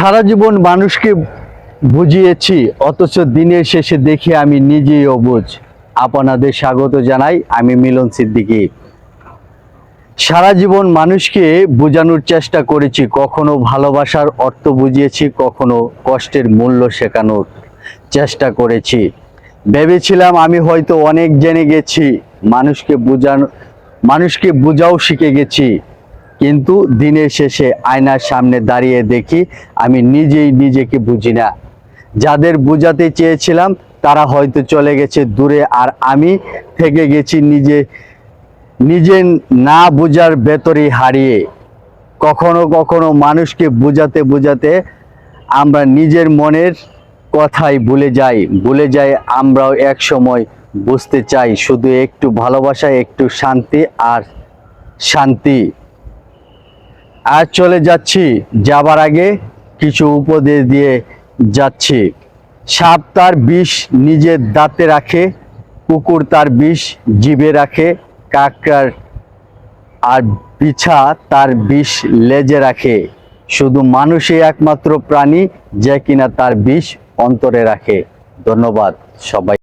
সারা জীবন মানুষকে বুঝিয়েছি, অথচ দিনের শেষে দেখি আমি নিজেই অবুঝ। আপনাদের স্বাগত জানাই, আমি মিলন সিদ্দিকী। সারা জীবন মানুষকে বোঝানোর চেষ্টা করেছি, কখনো ভালোবাসার অর্থ বুঝিয়েছি, কখনো কষ্টের মূল্য শেখানোর চেষ্টা করেছি। ভেবেছিলাম আমি হয়তো অনেক জেনে গেছি, মানুষকে বোঝানো মানুষকে বোঝাও শিখে গেছি। কিন্তু দিনের শেষে আয়নার সামনে দাঁড়িয়ে দেখি আমি নিজেই নিজেকে বুঝি না। যাদের বোঝাতে চেয়েছিলাম, তারা হয়তো চলে গেছে দূরে আর আমি থেকে গেছি নিজে নিজে না বোঝার ভেতরে হারিয়ে। কখনো কখনো মানুষকে বোঝাতে বোঝাতে আমরা নিজের মনের কথাই ভুলে যাই ভুলে যাই আমরাও এক সময় বুঝতে চাই শুধু একটু ভালোবাসা, একটু শান্তি আর শান্তি। আর চলে যাচ্ছি, যাবার আগে কিছু উপদেশ দিয়ে যাচ্ছি। সাপ তার বিষ নিজের দাঁতে রাখে, কুকুর তার বিষ জিভে রাখে, কাকড়ার আর বিছা তার বিষ লেজে রাখে। শুধু মানুষই একমাত্র প্রাণী যে কিনা তার বিষ অন্তরে রাখে। ধন্যবাদ সবাই।